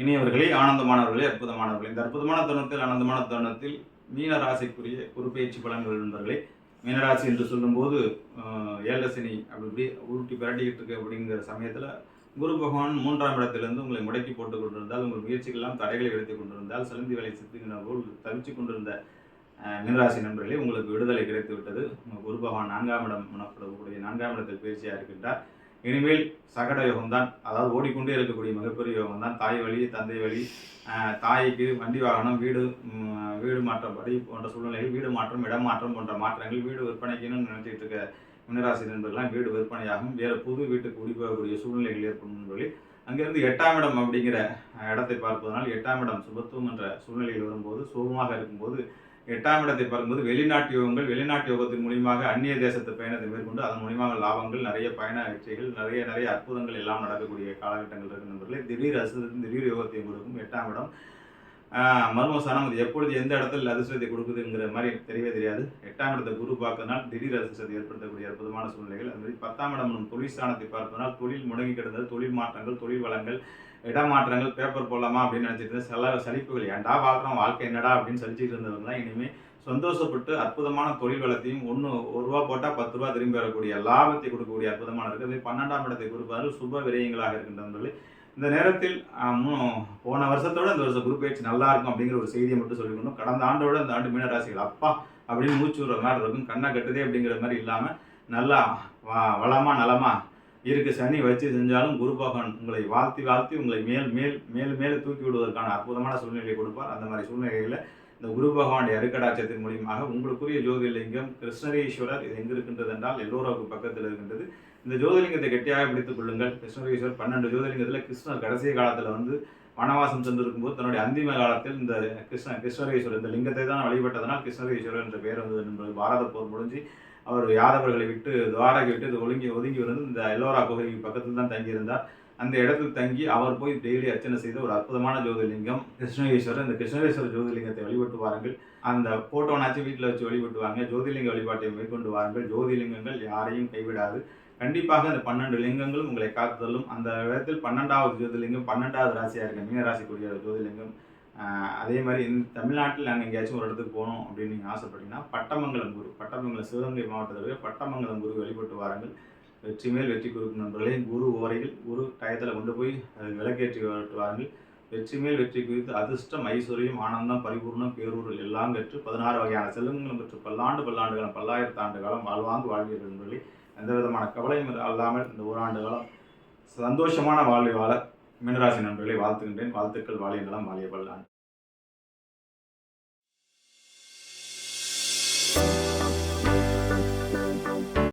இனியவர்களே ஆனந்தமானவர்களே அற்புதமானவர்களே. இந்த அற்புதமான தருணத்தில் ஆனந்தமான தருணத்தில் மீனராசிக்குரிய ஒரு பயிற்சி பலன்கள் நண்பர்களே மீனராசி என்று சொல்லும்போது ஏலசினி அப்படி இப்படி உருட்டி பிரட்டிக்கிட்டு இருக்கு அப்படிங்கிற சமயத்தில் குரு பகவான் மூன்றாம் இடத்திலிருந்து உங்களை முடக்கி போட்டு கொண்டிருந்தால் உங்கள் முயற்சிகள்லாம் தடைகளை எடுத்து கொண்டிருந்தால் சிலந்தி வேலை சித்துகின்ற போல் தவிச்சு கொண்டிருந்த மீனராசி நண்பர்களே உங்களுக்கு விடுதலை கிடைத்து விட்டது குரு பகவான் நான்காம் இடம் எனப்படக்கூடிய நான்காம் இடத்தில் பயிற்சியாக இருக்கின்றார். இனிமேல் சகட யோகம் தான் அதாவது ஓடிக்கொண்டே இருக்கக்கூடிய மிகப்பெரிய யோகம் தான் தாய் வழி தந்தை வழி தாய்க்கு வண்டி வாகனம் வீடு வீடு மாற்றம் படி போன்ற சூழ்நிலைகள் வீடு மாற்றம் இடம் மாற்றம் போன்ற மாற்றங்கள் வீடு விற்பனைக்குன்னு நினைச்சிட்டு இருக்க மினராசி நண்பர்கள்லாம் வீடு விற்பனையாகும். வேறு புது வீட்டுக்கு குடிபோகக்கூடிய சூழ்நிலைகள் ஏற்படும் நண்பர்களே அங்கிருந்து எட்டாம் இடம் அப்படிங்கிற இடத்தை பார்ப்பதனால் எட்டாம் இடம் சுபத்துவம் என்ற சூழ்நிலையில் வரும்போது சுகமாக இருக்கும்போது எட்டாம் இடத்தை பார்க்கும்போது வெளிநாட்டு யோகங்கள் வெளிநாட்டு யோகத்தின் மூலியமாக அந்நிய தேசத்து பயணத்தை மேற்கொண்டு அதன் மூலியமாக லாபங்கள் நிறைய பயண வெற்றிகள் நிறைய நிறைய அற்புதங்கள் எல்லாம் நடக்கக்கூடிய காலகட்டங்கள் இருக்கு நண்பர்களே. திடீர் அசுரத்தின் திடீர் யோகத்தையும் கொடுக்கும் எட்டாம் இடம். மர்ம மர்மஸ்தானம் அது எப்பொழுது எந்த இடத்துல அதிர்ஷ்டத்தை கொடுக்குதுங்கிற மாதிரி தெரியவே தெரியாது. எட்டாம் இடத்தை குரு பார்க்கறதுனால் திடீர் அதிர்ஷ்டத்தை ஏற்படுத்தக்கூடிய அற்புதமான சூழ்நிலைகள். அது மாதிரி பத்தாம் இடம் தொழில் ஸ்தானத்தை பார்ப்பதனால் தொழில் முடங்கி கிடந்தது தொழில் மாற்றங்கள் தொழில் வளங்கள் இடமாற்றங்கள் பேப்பர் போடலாமா அப்படின்னு நினச்சிட்டு இருந்தேன் சில சலிப்புகள் ஏன்டா வாழ்றோம் வாழ்க்கை என்னடா? அப்படின்னு சலிச்சிட்டு இருந்தவங்க தான். இனிமேல் சந்தோஷப்பட்டு அற்புதமான தொழில் வளத்தையும் ஒன்று ஒரு ரூபா போட்டால் பத்து ரூபா திரும்பி வரக்கூடிய லாபத்தை கொடுக்கக்கூடிய அற்புதமான இருக்குது பன்னெண்டாம் இடத்தை கொடுப்பாரு சுப விரயங்களாக இருக்கின்றவர்கள் இந்த நேரத்தில் போன வருஷத்தோட இந்த வருஷம் குரு பயிற்சி நல்லா இருக்கும் அப்படிங்கிற ஒரு செய்தியை மட்டும் சொல்லிக்கணும். கடந்த ஆண்டோட இந்த ஆண்டு மீனராசிகள் அப்பா அப்படின்னு மூச்சு விடுற மாதிரி இருக்கும் கண்ணை கட்டுதே அப்படிங்கிற மாதிரி இல்லாமல் நல்லா வ- வளமா நலமா இருக்கு. சனி வச்சு செஞ்சாலும் குரு பகவான் உங்களை வாழ்த்தி வாழ்த்தி உங்களை மேல் மேல் மேல் மேலே தூக்கி விடுவதற்கான அற்புதமான சூழ்நிலையை கொடுப்பார். அந்த மாதிரி சூழ்நிலைகளில் இந்த குரு பகவானுடைய அருக்கடாட்சத்தின் மூலியமாக உங்களுக்குரிய ஜோதிர்லிங்கம் கிருஷ்ணரீஸ்வரர் இது எங்கே இருக்கின்றது என்றால் எல்லோராவுக்கு பக்கத்தில் இருக்கின்றது. இந்த ஜோதிலிங்கத்தை கெட்டியாக பிடித்துக் கொள்ளுங்கள். கிருஷ்ணரீஸ்வரர் பன்னெண்டு ஜோதிலிங்கத்தில் கிருஷ்ணர் கடைசி காலத்தில் வந்து வனவாசம் சென்றிருக்கும்போது தன்னுடைய அந்திம காலத்தில் இந்த கிருஷ்ண கிருஷ்ணரீஸ்வரர் இந்த லிங்கத்தை தான் வழிபட்டதனால் கிருஷ்ணரீஸ்வரர் என்ற பெயர் வந்தது என்பது பாரத போர் முடிஞ்சு அவர் யாதவர்களை விட்டு துவாரகை விட்டு இது ஒதுங்கி ஒதுங்கி வந்து இந்த எல்லோரா குகைக்கு பக்கத்தில் தான் தங்கியிருந்தார். அந்த இடத்தில் தங்கி அவர் போய் டெய்லி அர்ச்சனை செய்த ஒரு அற்புதமான ஜோதிர்லிங்கம் கிருஷ்ணகேஸ்வரர் இந்த கிருஷ்ணகேஸ்வரர் ஜோதிர்லிங்கத்தை வழிபட்டு வாருங்கள். அந்த போட்டோனாச்சும் வீட்டில் வச்சு வழிபட்டு வாங்க. ஜோதிர்லிங்க வழிபாட்டை மேற்கொண்டு வாருங்கள். ஜோதிர்லிங்கங்கள் யாரையும் கைவிடாது. கண்டிப்பாக அந்த பன்னெண்டு லிங்கங்களும் உங்களை காத்துதலும் அந்த விதத்தில் பன்னெண்டாவது ஜோதிலிங்கம் பன்னெண்டாவது ராசியாக இருக்க மீனராசிக்குரிய ஜோதிலிங்கம் அதே மாதிரி இந்த தமிழ்நாட்டில் நாங்கள் எங்கேயாச்சும் ஒரு இடத்துக்கு போகணும் அப்படின்னு நீங்கள் ஆசைப்பட்டீங்கன்னா பட்டமங்கலம் குரு பட்டமங்கலம் சிவகங்கை மாவட்டத்தில் இருக்க பட்டமங்கலம் குரு வழிபட்டு வாருங்கள். வெற்றி மேல் வெற்றி குறிக்கும் நண்பர்களே குரு ஓரையில் குரு டயத்தில் கொண்டு போய் விளக்கேற்றி விட்டு வாருங்கள். வெற்றி மேல் வெற்றி குறித்து அதிர்ஷ்டம் ஐஸ்வர்யம் ஆனந்தம் பரிபூர்ணம் பேரூரில் எல்லாம் கற்று பதினாறு வகையான செல்வங்களும் பெற்று பல்லாண்டு பல்லாண்டு காலம் பல்லாயிரத்து ஆண்டு காலம் வாழ்வாங்கு வாழ்வீர்கள் நண்பர்களே. எந்த விதமான கவலையும் அல்லாமல் இந்த ஓராண்டு காலம் சந்தோஷமான வாழ்வை வாழ மீனராசி நண்பர்களை வாழ்த்துகின்றேன். வாழ்த்துக்கள் வாழிய நலம் வாழிய